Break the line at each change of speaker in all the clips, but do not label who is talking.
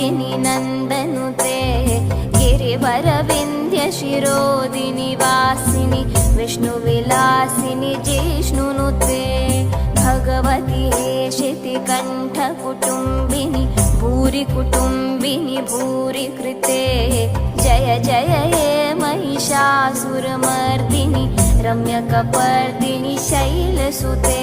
विश्वविनोदिनि नन्दनुते गिरिवरविन्द्यशिरोदिनि वासिनि विष्णुविलासिनि जिष्णुनुते भगवति हेशिति कण्ठकुटुम्बिनि भूरि कुटुम्बिनि भूरि कृते जय जय हे महिषासुरमर्दिनि रम्यकपर्दिनि शैलसुते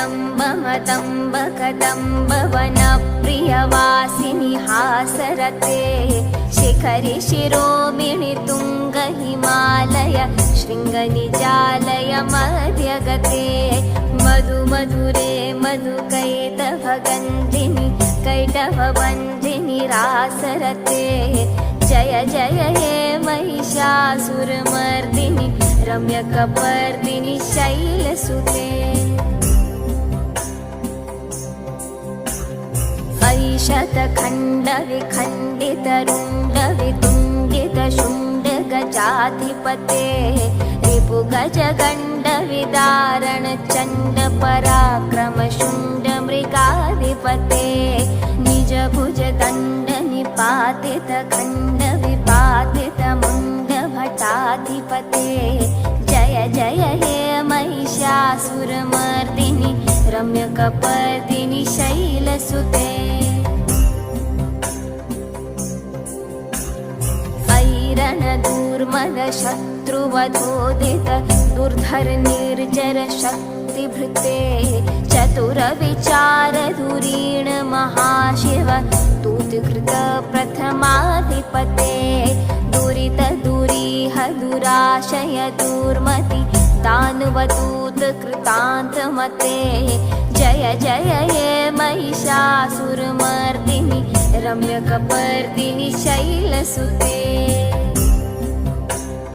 जगदम्ब मदम्ब कदम्ब वनप्रियवासिनि हासरते शिखरि शिरोमिणि तुङ्ग हिमालय शृङ्गनिजालय मध्यगते मधु मधुरे मधुकैटभगन्धिनि कैटभबन्धिनि रासरते जय जय हे महिषासुरमर्दिनि रम्यकपर्दिनि शैलसुते शतखण्डविखण्डितरुण्डवितुण्डित शुण्ड गजाधिपते रिपु गज गण्डविदारणचण्ड पराक्रम शुण्ड मृगाधिपते निज भुज गण्ड निपातित खण्ड विपातित मुण्ड भटाधिपते जय जय हे महिषासुरमर्दिनि रम्यकपर्दिनि शैलसुते ऐरणदूर्मदशत्रुवधोदित दुर्धर निर्जर शक्तिभृते चतुरविचारधुरीण महाशिव दूतकृत प्रथमाधिपते दुरित दुरीह दुराशय दुर्मति दानवदूत कृतान्तमते जय जय हे महिषासुरमर्दिनि रम्यकपर्दिनि शैलसुते